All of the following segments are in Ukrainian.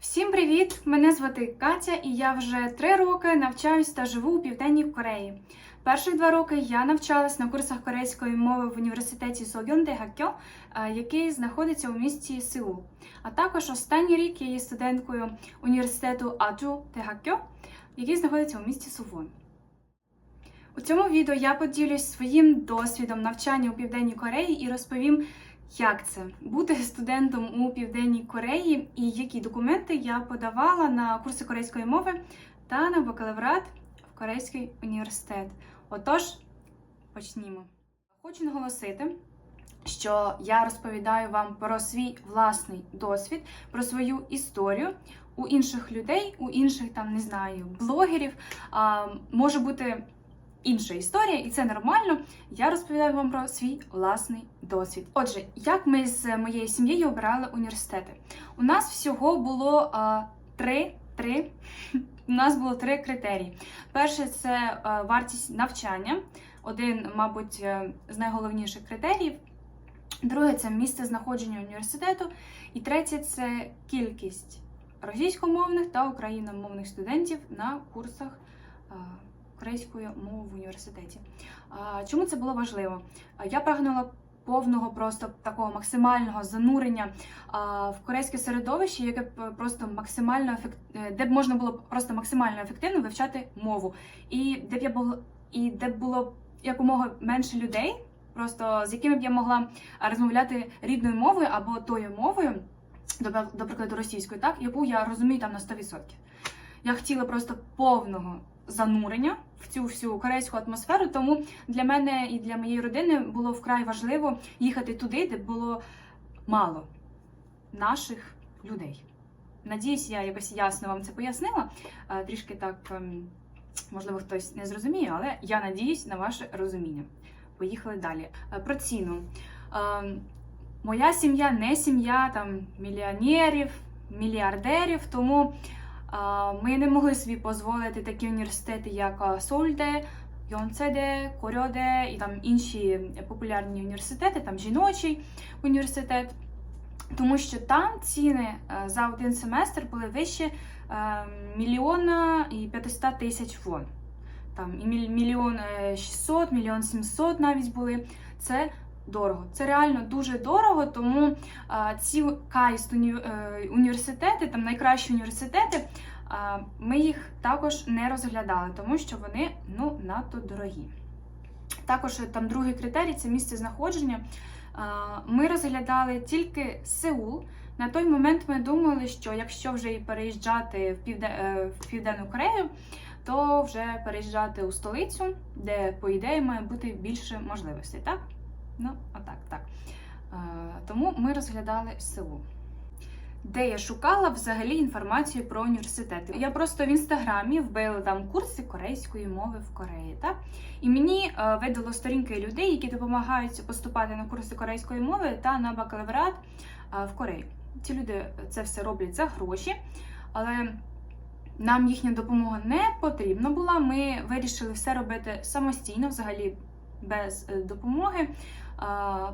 Всім привіт! Мене звати Катя, і я вже три роки навчаюсь та живу у Південній Кореї. Перші два роки я навчалась на курсах корейської мови в університеті Согьонде Гакьо, е, який знаходиться у місті Сеул. А також останній рік я є студенткою університету Аджу Техакьо, який знаходиться у місті Сувон. У цьому відео я поділюсь своїм досвідом навчання у Південній Кореї і розповім, як це бути студентом у Південній Кореї і які документи я подавала на курси корейської мови та на бакалаврат в Корейський університет. Отож, почнімо. Хочу наголосити, що я розповідаю вам про свій власний досвід, про свою історію. У інших людей, у інших там не знаю, блогерів а, може бути інша історія, і це нормально. Я розповідаю вам про свій власний досвід. Отже, як ми з моєю сім'єю обирали університети? У нас всього було а, три. Три. У нас було три критерії. Перше це вартість навчання, один, мабуть, е, з найголовніших критеріїв. Друге це місце знаходження університету. І третє це кількість російськомовних та україномовних студентів на курсах а, корейської мови в університеті. Чому це було важливо? Я прагнула повного просто такого максимального занурення в корейське середовище, яке б просто максимально ефект... е, де б можна було просто максимально ефективно вивчати мову, і де б я було і де б було якомога менше людей, просто з якими б я могла розмовляти рідною мовою або тою мовою, до прикладу російською, так яку я розумію там на 100%. Я хотіла просто повного занурення в цю всю корейську атмосферу. Тому для мене і для моєї родини було вкрай важливо їхати туди, де було мало наших людей. Надіюсь, я якось ясно вам це пояснила. Е, Трішки так, ем, можливо, хтось не зрозуміє, але я надіюсь на ваше розуміння. Поїхали далі. Е, Про ціну. Ем, Моя сім'я не сім'я там мільйонерів, мільярдерів, тому Ми не могли собі дозволити такі університети, як Сольде, Йонцеде, Корьоде і там інші популярні університети, там жіночий університет. Тому що там ціни е, за один семестр були вищі е, мільйона і 500 тисяч вон. Там і мільйон е, 600, мільйон 700 навіть були. Це дорого. Це реально дуже дорого, тому ці кайст е, університети, там найкращі університети, ми їх також не розглядали, тому що вони ну надто дорогі. Також е, там другий критерій це місце знаходження. Ми розглядали тільки Сеул. На той момент ми думали, що якщо вже і переїжджати в, Півде... е, в Південну Корею, то вже переїжджати у столицю, де, по ідеї, має бути більше можливостей, так? Ну, отак, так. Е, тому ми розглядали село. Де я шукала взагалі інформацію про університети. Я просто в інстаграмі вбила там курси корейської мови в Кореї. Так? І мені е, видало сторінки людей, які допомагають поступати на курси корейської мови та на бакалаврат е, в Кореї. Ці люди це все роблять за гроші, але нам їхня допомога не потрібна була. Ми вирішили все робити самостійно, взагалі без допомоги.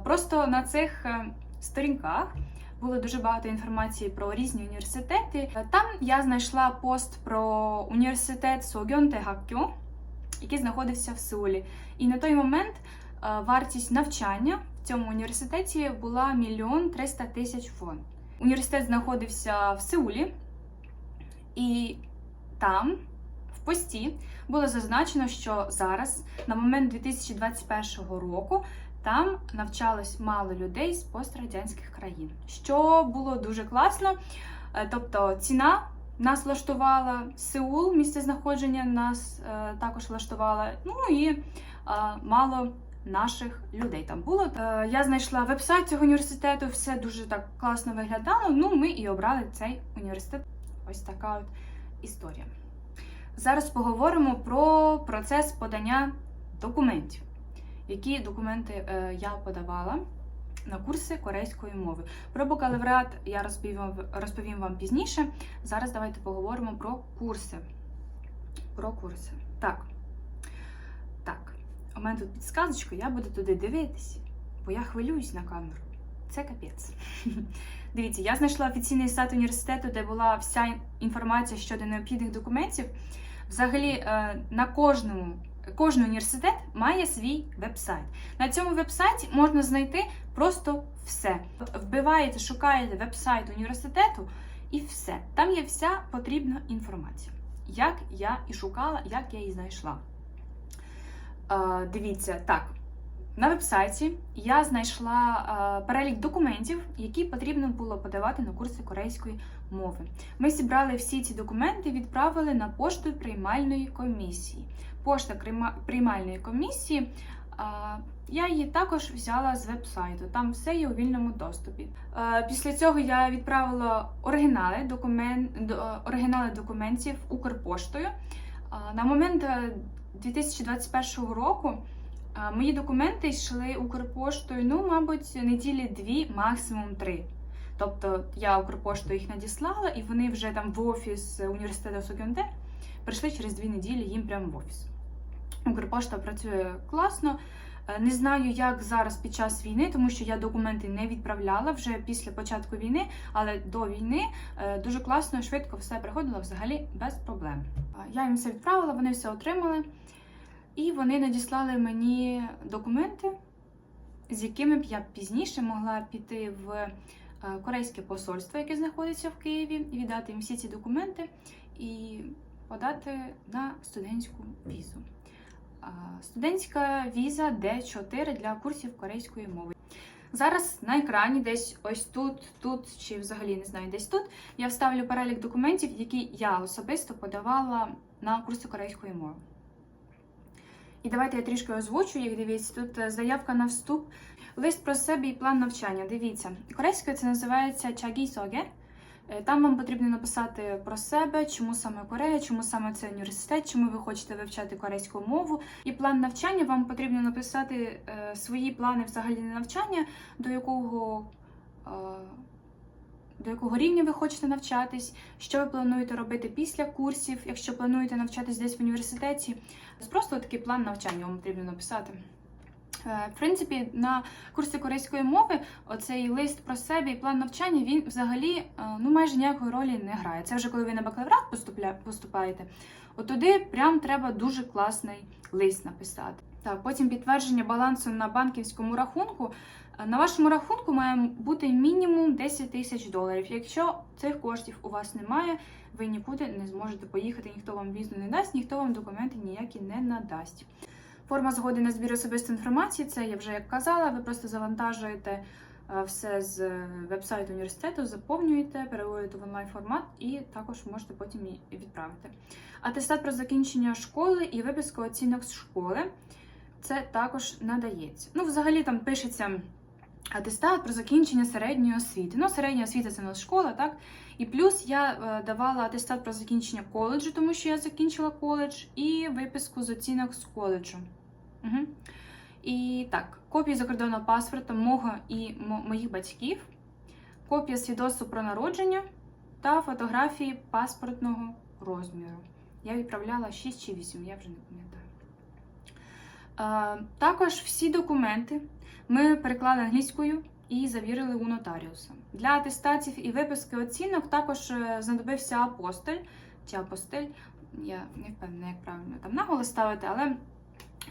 Просто на цих е, сторінках було дуже багато інформації про різні університети. Там я знайшла пост про університет Согьонте Гаккьо, який знаходився в Сеулі. І на той момент е, вартість навчання в цьому університеті була мільйон триста тисяч вон. Університет знаходився в Сеулі, і там, в пості, було зазначено, що зараз, на момент 2021 року, там навчалось мало людей з пострадянських країн, що було дуже класно. Е, Тобто ціна нас влаштувала, Сеул, місце знаходження нас е, також влаштувала. Ну і е, мало наших людей там було. Я знайшла веб-сайт цього університету, все дуже так класно виглядало. Ну, ми і обрали цей університет. Ось така от історія. Зараз поговоримо про процес подання документів. Які документи е, я подавала на курси корейської мови. Про бакалаврат я розповім, розповім вам пізніше. Зараз давайте поговоримо про курси. Про курси. Так. Так. У мене тут підсказочка, я буду туди дивитись, бо я хвилююсь на камеру. це капець. Дивіться, я знайшла офіційний сайт університету, де була вся інформація щодо необхідних документів. Взагалі, е, на кожному кожен університет має свій веб-сайт. На цьому веб-сайті можна знайти просто все. Вбиваєте, шукаєте веб-сайт університету і все. Там є вся потрібна інформація. Як я і шукала, як я її знайшла. Е, Дивіться, так. На веб-сайті я знайшла е, перелік документів, які потрібно було подавати на курси корейської мови. Ми зібрали всі ці документи, відправили на пошту приймальної комісії. Пошта приймальної комісії. е, я її також взяла з веб-сайту. Там все є у вільному доступі. Е, Після цього я відправила оригінали, докумен... до- е, оригінали документів Укрпоштою. На момент е, 2021 року Мої документи йшли Укрпоштою, ну, мабуть, неділі дві, максимум три. Тобто я Укрпоштою їх надіслала, і вони вже там в офіс університету Сокюнде прийшли через дві неділі їм прямо в офіс. Укрпошта працює класно. Е, Не знаю, як зараз під час війни, тому що я документи не відправляла вже після початку війни, але до війни е, дуже класно швидко все приходило взагалі без проблем. Я їм все відправила, вони все отримали. І вони надіслали мені документи, з якими б я пізніше могла піти в е, корейське посольство, яке знаходиться в Києві, і віддати їм всі ці документи і подати на студентську візу. Студентська віза D4 для курсів корейської мови. Зараз на екрані, десь ось тут, тут чи взагалі не знаю, десь тут, я вставлю перелік документів, які я особисто подавала на курси корейської мови. І давайте я трішки озвучу їх. Дивіться, тут е, заявка на вступ, лист про себе і план навчання. Дивіться, корейською це називається чагісоге. Е, Там вам потрібно написати про себе, чому саме Корея, чому саме цей університет, чому ви хочете вивчати корейську мову. І план навчання вам потрібно написати е, свої плани взагалі на навчання, до якого. До якого рівня ви хочете навчатись, що ви плануєте робити після курсів, якщо плануєте навчатись десь в університеті. Просто такий план навчання вам потрібно написати. Е, В принципі, на курсі корейської мови оцей лист про себе і план навчання він взагалі е, ну майже ніякої ролі не грає. Це вже коли ви на бакалаврат поступаєте, от туди прям треба дуже класний лист написати. Так, потім підтвердження балансу на банківському рахунку. На вашому рахунку має бути мінімум 10 тисяч доларів. Якщо цих коштів у вас немає, ви нікуди не зможете поїхати, ніхто вам візу не дасть, ніхто вам документи ніякі не надасть. Форма згоди на збір особистої інформації, це я вже як казала, ви просто завантажуєте е, все з е, вебсайту університету, заповнюєте, переводите в онлайн формат і також можете потім її відправити. Атестат про закінчення школи і виписку оцінок з школи. Це також надається. Ну, взагалі там пишеться атестат про закінчення середньої освіти. Ну, середня освіта це у нас школа, так? І плюс я е, давала атестат про закінчення коледжу, тому що я закінчила коледж, і виписку з оцінок з коледжу. Угу. І так, копії закордонного паспорта мого і моїх батьків, копія свідоцтва про народження та фотографії паспортного розміру. Я відправляла 6 чи 8, я вже не пам'ятаю. Е, також всі документи ми переклали англійською і завірили у нотаріуса. Для атестатів і виписки оцінок також е, знадобився апостиль чи апостиль. Я не впевнена, як правильно там наголос ставити, але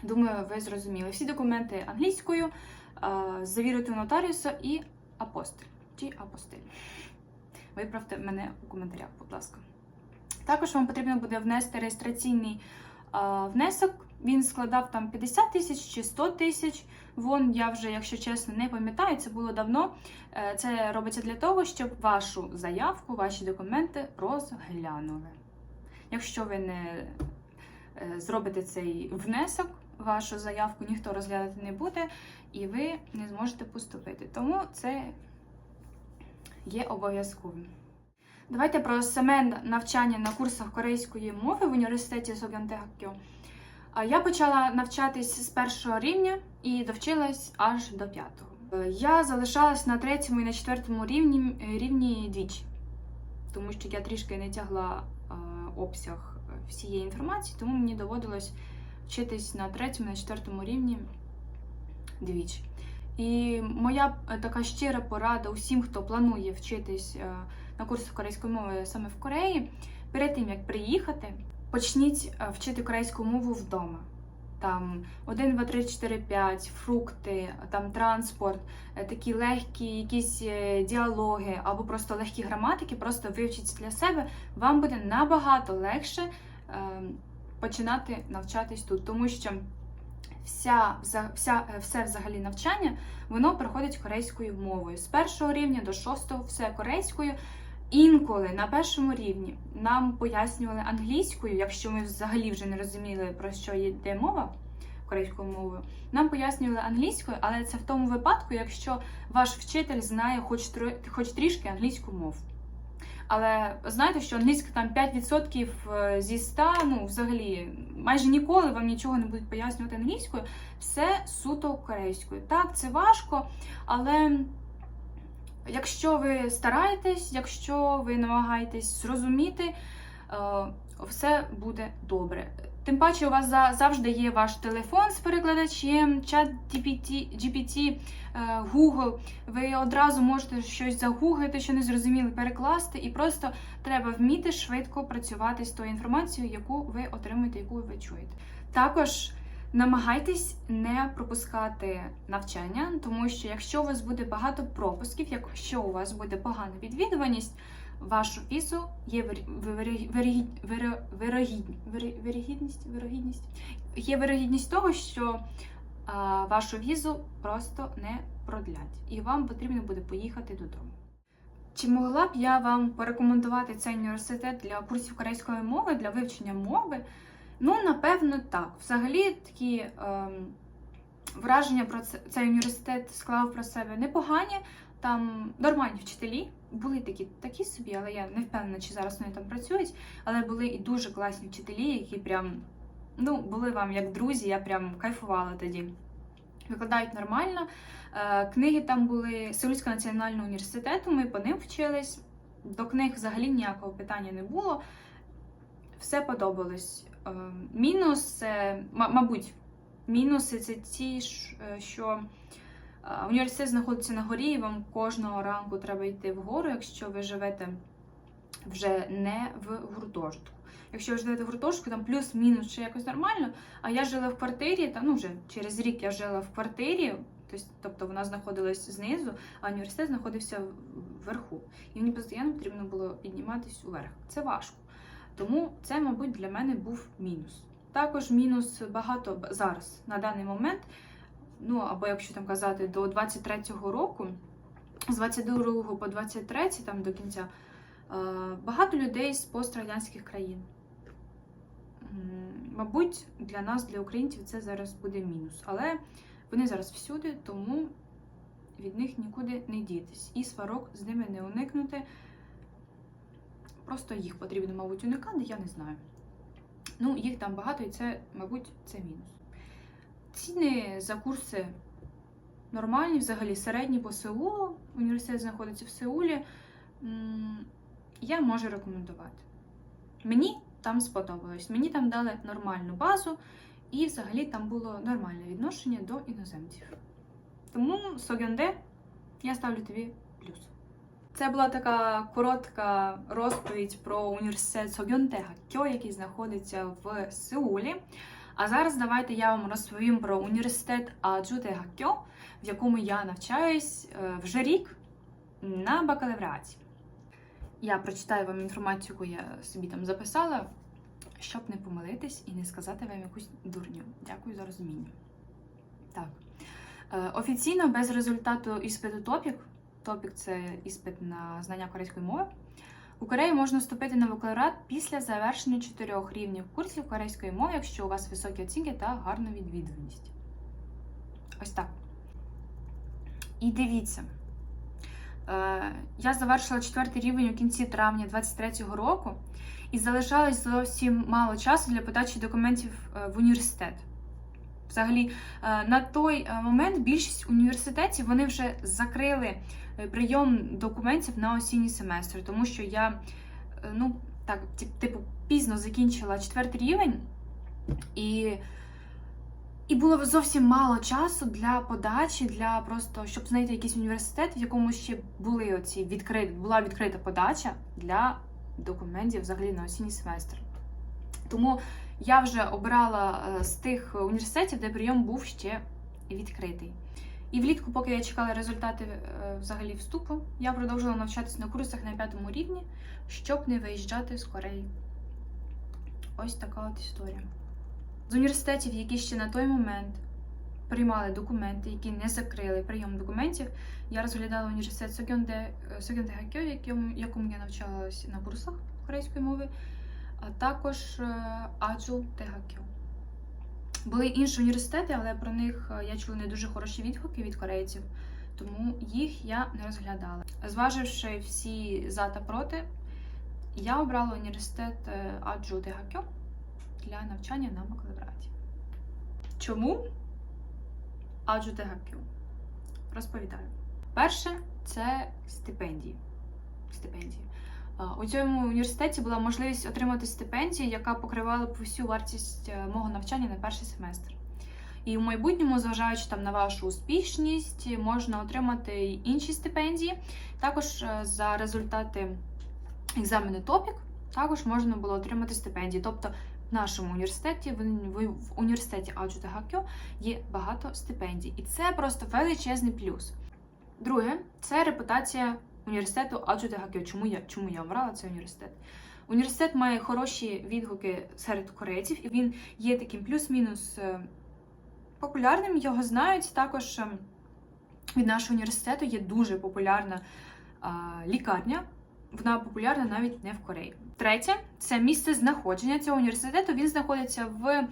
думаю, ви зрозуміли. Всі документи англійською, е, завірити у нотаріуса і апостиль чи апостиль. Виправте мене у коментарях, будь ласка. Також вам потрібно буде внести реєстраційний е, внесок. Він складав там 50 тисяч чи 100 тисяч. Вон я вже, якщо чесно, не пам'ятаю, це було давно. Е, Це робиться для того, щоб вашу заявку, ваші документи розглянули. Якщо ви не е, зробите цей внесок, вашу заявку ніхто розглядати не буде, і ви не зможете поступити. Тому це є обов'язковим. Давайте про саме навчання на курсах корейської мови в університеті Согянтехкyo. Я почала навчатись з першого рівня і довчилась аж до п'ятого. Е, Я залишалась на третьому і на четвертому рівні, е, рівні двічі, тому що я трішки не тягла е, обсяг всієї інформації, тому мені доводилось вчитись на третьому на четвертому рівні двічі. І моя така щира порада усім, хто планує вчитись на курсах корейської мови саме в Кореї, перед тим як приїхати, почніть е, вчити корейську мову вдома. Там 1, 2, 3, 4, 5, фрукти, там транспорт, е, такі легкі якісь е, діалоги або просто легкі граматики, просто вивчіть для себе. Вам буде набагато легше починати навчатись тут, тому що вся, вся, все взагалі навчання воно проходить корейською мовою. З першого рівня до шостого все корейською. Інколи на першому рівні нам пояснювали англійською, якщо ми взагалі вже не розуміли, про що йде мова корейською мовою. Нам пояснювали англійською, але це в тому випадку, якщо ваш вчитель знає хоч, хоч трішки англійську мову. Але знаєте, що англійська там 5% е, зі 100, ну взагалі майже ніколи вам нічого не будуть пояснювати англійською, все суто корейською. Так, це важко, але якщо ви стараєтесь, якщо ви намагаєтесь зрозуміти, е, все буде добре. Тим паче, у вас за- завжди є ваш телефон з перекладачем, чат GPT, GPT, е, Google. Ви одразу можете щось загуглити, що не зрозуміли, перекласти, і просто треба вміти швидко працювати з тою інформацією, яку ви отримуєте, яку ви чуєте. Також намагайтесь не пропускати навчання, тому що якщо у вас буде багато пропусків, якщо у вас буде погана відвідуваність, вашу візу є вир- вир- вирогід- виро- вирогід- виро- вирогідність, вирогідність. Є вирогідність того, що а, вашу візу просто не продлять, і вам потрібно буде поїхати додому. Чи могла б я вам порекомендувати цей університет для курсів корейської мови, для вивчення мови? Ну, напевно, так. Взагалі, такі ем, враження про це, цей університет склав про себе непогані. Там нормальні вчителі, були такі, такі собі, але я не впевнена, чи зараз вони там працюють. Але були і дуже класні вчителі, які прям ну, були вам як друзі, я прям кайфувала тоді. Викладають нормально. Е, Книги там були Сеульського національного університету, ми по ним вчились. До книг взагалі ніякого питання не було. Все подобалось. Е, Мінус, мабуть, мінуси це ті, е, що е, університет знаходиться на горі, і вам кожного ранку треба йти вгору, якщо ви живете вже не в гуртожитку. Якщо ви живете в гуртожитку, там плюс-мінус ще якось нормально. А я жила в квартирі, та ну вже через рік я жила в квартирі, тобто вона знаходилась знизу, а університет знаходився вверху. І мені постійно потрібно було підніматись уверх. Це важко. Тому це, мабуть, для мене був мінус. Також мінус багато зараз на даний момент. Ну або якщо там казати до 23-го року, з 22 по 23 там до кінця, е, багато людей з пострадянських країн. Мабуть, для нас, для українців, це зараз буде мінус. Але вони зараз всюди, тому від них нікуди не дітись. І сварок з ними не уникнути. Просто їх потрібно, мабуть, уникати, я не знаю. Ну, їх там багато, і це, мабуть, це мінус. Ціни за курси нормальні, взагалі середні по Сеулу. Університет знаходиться в Сеулі. Я можу рекомендувати. Мені там сподобалось. Мені там дали нормальну базу, і взагалі там було нормальне відношення до іноземців. Тому Согьонде я ставлю тобі плюс. Це була така коротка розповідь про університет Согьонде Гаккьо, який знаходиться в Сеулі. А зараз давайте я вам розповім про університет Аджуде Гаккьо, в якому я навчаюсь е, вже рік на бакалавріаті. Я прочитаю вам інформацію, яку я собі там записала, щоб не помилитись і не сказати вам якусь дурню. Дякую за розуміння. Так. Е, Офіційно без результату іспиту топік. Топік це іспит на знання корейської мови. У Кореї можна вступити на бакалаврат після завершення чотирьох рівнів курсів корейської мови, якщо у вас високі оцінки та гарна відвідуваність. Ось так. І дивіться. Е, Я завершила четвертий рівень у кінці травня 23-го року і залишалось зовсім мало часу для подачі документів е, в університет. Взагалі, е, на той е, момент більшість університетів вони вже закрили е, прийом документів на осінній семестр, тому що я ну так, типу, пізно закінчила четвертий рівень, і І було зовсім мало часу для подачі, для просто щоб знайти якийсь університет, в якому ще були оці відкриті, була відкрита подача для документів взагалі на осінній семестр. Тому я вже обрала е, з тих університетів, де прийом був ще відкритий. І влітку, поки я чекала результати е, взагалі вступу, я продовжила навчатися на курсах на п'ятому рівні, щоб не виїжджати з Кореї. Ось така от історія. З університетів, які ще на той момент приймали документи, які не закрили прийом документів, я розглядала університет Согьонде Гакьо, якому, якому я навчалася на курсах корейської мови, а також е, Аджу Тегакьо. Були інші університети, але про них е, я чула не дуже хороші відгуки від корейців, тому їх я не розглядала. Зваживши всі за та проти, я обрала університет е, Аджу Тегакьо для навчання на бакалавраті. Чому Аджу Тегакьо? Розповідаю. Перше це стипендії. стипендії. А, У цьому університеті була можливість отримати стипендію, яка покривала б всю вартість е, мого навчання на перший семестр. І в майбутньому, зважаючи там на вашу успішність, можна отримати інші стипендії. Також е, за результати екзамену ТОПІК також можна було отримати стипендії. Тобто в нашому університеті, в, університеті Аджу та Гакьо є багато стипендій. І це просто величезний плюс. Друге, це репутація університету Аджу та Гакьо. Чому я, чому я обрала цей університет? Університет має хороші відгуки серед корейців, і він є таким плюс-мінус е, популярним. Його знають також е, від нашого університету є дуже популярна а, лікарня. Вона популярна навіть не в Кореї. Третє це місце знаходження цього університету. Він знаходиться в е,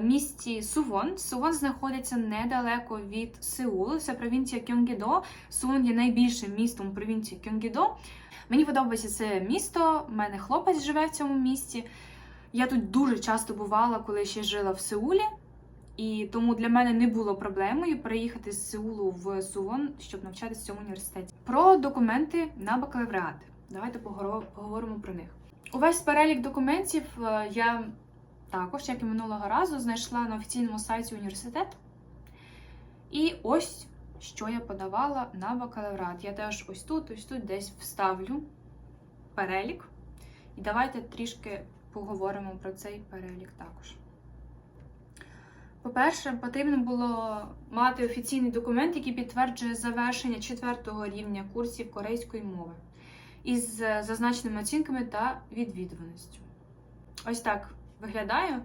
місті Сувон. Сувон знаходиться недалеко від Сеулу. Це провінція Кьонгідо. Сувон є найбільшим містом провінції Кьонгідо. Мені подобається це місто. У мене хлопець живе в цьому місті. Я тут дуже часто бувала, коли ще жила в Сеулі. І тому для мене не було проблемою переїхати з Сеулу в Сувон, щоб навчатися в цьому університеті. Про документи на бакалавріат. Давайте поговоримо про них. Увесь перелік документів е, я також, як і минулого разу, знайшла на офіційному сайті університету. І ось що я подавала на бакалаврат. Я теж ось тут, ось тут десь вставлю перелік. І давайте трішки поговоримо про цей перелік також. По-перше, потрібно було мати офіційний документ, який підтверджує завершення четвертого рівня курсів корейської мови із е, зазначеними оцінками та відвідуваністю. Ось так виглядаю.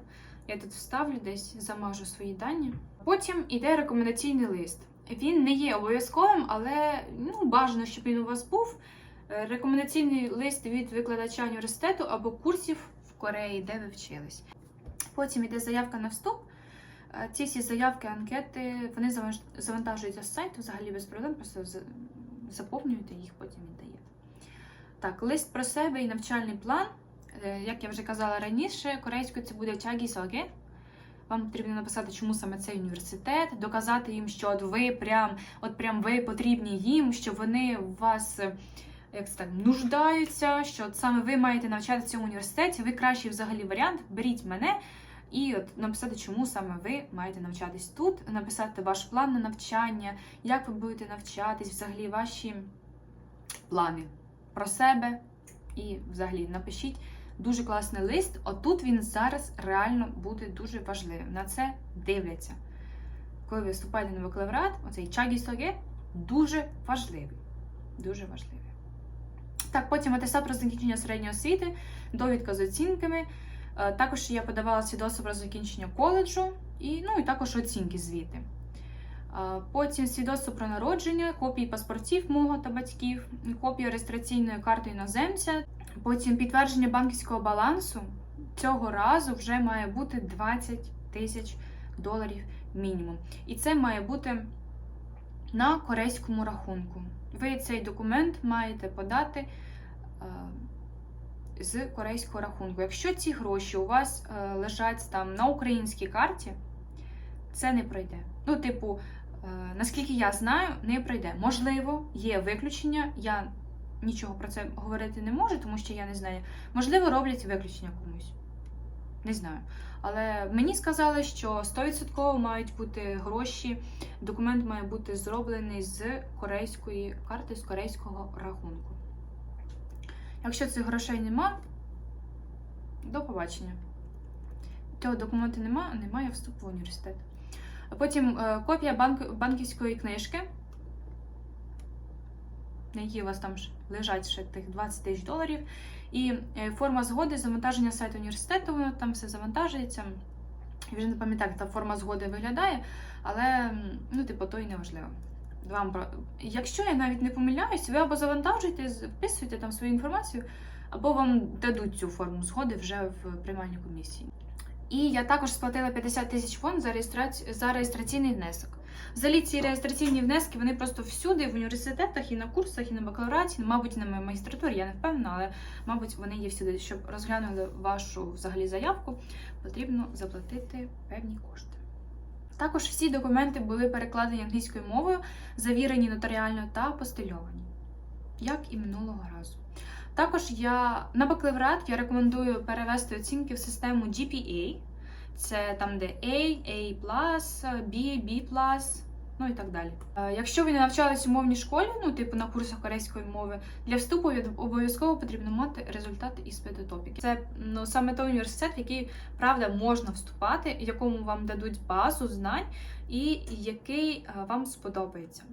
Я тут вставлю десь, замажу свої дані. Потім іде рекомендаційний лист. Він не є обов'язковим, але ну, бажано, щоб він у вас був. Е, Рекомендаційний лист від викладача університету або курсів в Кореї, де ви вчились. Потім іде заявка на вступ. Е, Ці всі заявки, анкети, вони завантажуються з сайту взагалі без проблем, просто заповнюєте їх, потім віддаєте. Так, лист про себе і навчальний план. Е, Як я вже казала раніше, корейською це буде тягі соге. Вам потрібно написати, чому саме цей університет, доказати їм, що от ви прям, от прям ви потрібні їм, що вони в вас е, як це так, нуждаються, що от саме ви маєте навчатися в цьому університеті. Ви кращий взагалі варіант, беріть мене. І от написати, чому саме ви маєте навчатись тут, написати ваш план на навчання, як ви будете навчатись, взагалі ваші плани про себе. І взагалі напишіть дуже класний лист. Отут він зараз реально буде дуже важливим. На це дивляться. Коли ви вступаєте на бакалаврат, оцей чагі-соге дуже важливий. Дуже важливий. Так, потім атестат про закінчення середньої освіти, довідка з оцінками. Е, Також я подавала свідоцтво про закінчення коледжу і, ну, і також оцінки звіти. Е, Потім свідоцтво про народження, копії паспортів мого та батьків, копія реєстраційної карти іноземця. Потім підтвердження банківського балансу. Цього разу вже має бути 20 тисяч доларів мінімум. І це має бути на корейському рахунку. Ви цей документ маєте подати е, з корейського рахунку. Якщо ці гроші у вас е, лежать там на українській карті, це не пройде. Ну, типу, е, наскільки я знаю, не пройде. Можливо, є виключення. Я нічого про це говорити не можу, тому що я не знаю. Можливо, роблять виключення комусь. Не знаю. Але мені сказали, що 100% мають бути гроші. Документ має бути зроблений з корейської карти, з корейського рахунку. Якщо цих грошей нема, до побачення. Цього документу нема, немає вступу в університет. Потім е, копія банк, банківської книжки, на якій у вас там лежать ще тих 20 тисяч доларів. І е, форма згоди, завантаження сайту університету, воно там все завантажується. Я вже не пам'ятаю, як та форма згоди виглядає, але ну, типу, то і не важливо. Вам про... Якщо я навіть не помиляюсь, ви або завантажуєте, вписуєте там свою інформацію, або вам дадуть цю форму згоди вже в приймальній комісії. І я також сплатила 50 тисяч фонд за, реєстраці... за реєстраційний внесок. Взагалі ці реєстраційні внески вони просто всюди, в університетах, і на курсах, і на бакалавраті, мабуть, на магістратурі, я не впевнена, але мабуть вони є всюди. Щоб розглянули вашу взагалі заявку, потрібно заплатити певні кошти. Також всі документи були перекладені англійською мовою, завірені нотаріально та апостильовані, як і минулого разу. Також я на бакалаврат я рекомендую перевести оцінки в систему GPA. Це там, де A, A+, B, B+, ну і так далі. Е, Якщо ви не навчались у мовній школі, ну типу на курсах корейської мови, для вступу обов'язково потрібно мати результати іспиту топіки. Це ну саме той університет, в який правда можна вступати, якому вам дадуть базу знань, і який е, вам сподобається.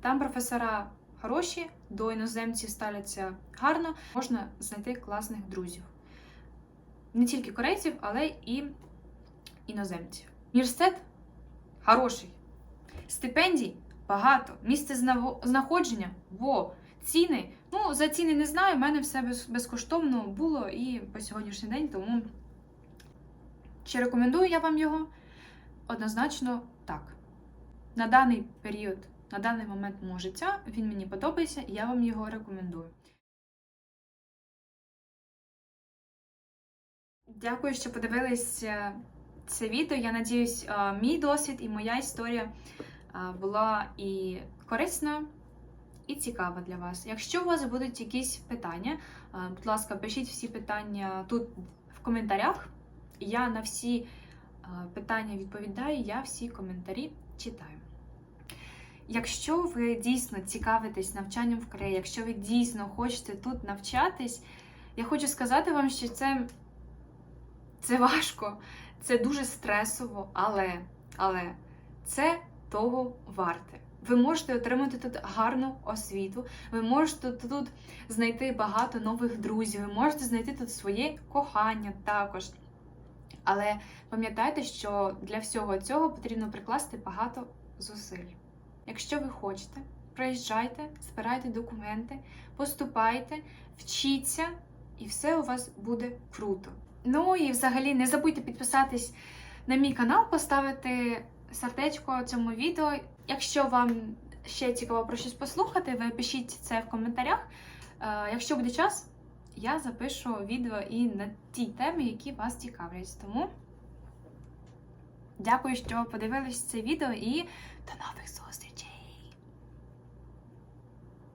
Там професора хороші, до іноземців ставляться гарно, можна знайти класних друзів. Не тільки корейців, але і іноземців. Університет хороший. Стипендій багато. Місце знаходження, во, ціни. Ну, за ціни не знаю, в мене все безкоштовно було і по сьогоднішній день, тому чи рекомендую я вам його? Однозначно так. На даний період, на даний момент мого життя він мені подобається, і я вам його рекомендую. Дякую, що подивились е, це відео. Я надіюсь, е, мій досвід і моя історія е, була і корисна, і цікава для вас. Якщо у вас будуть якісь питання, будь ласка, пишіть всі питання тут в коментарях. Я на всі питання відповідаю, я всі коментарі читаю. Якщо ви дійсно цікавитесь навчанням в Кореї, якщо ви дійсно хочете тут навчатись, я хочу сказати вам, що це, це важко, це дуже стресово, але, але це того варте. Ви можете отримати тут гарну освіту, ви можете тут знайти багато нових друзів, ви можете знайти тут своє кохання також. Але пам'ятайте, що для всього цього потрібно прикласти багато зусиль. Якщо ви хочете, приїжджайте, збирайте документи, поступайте, вчіться, і все у вас буде круто. Ну і взагалі не забудьте підписатись на мій канал, поставити сердечко цьому відео. Якщо вам ще цікаво про щось послухати, ви пишіть це в коментарях. Е, Якщо буде час, я запишу відео і на ті теми, які вас цікавлять. Тому дякую, що подивились це відео і the Nothing Source DJ.